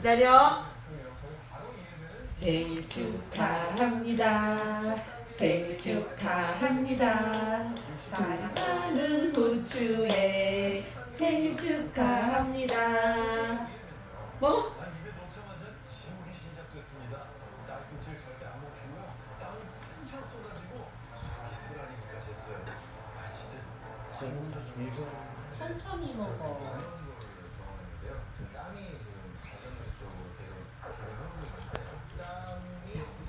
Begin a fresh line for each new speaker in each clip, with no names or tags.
기다려. 생일 축하합니다. 생일 축하합니다. 사랑하는 고추에 생일 축하합니다. 뭐?
아,
천천히 먹어.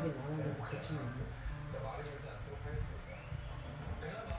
가르치는 안 하고 가르치는 안 돼.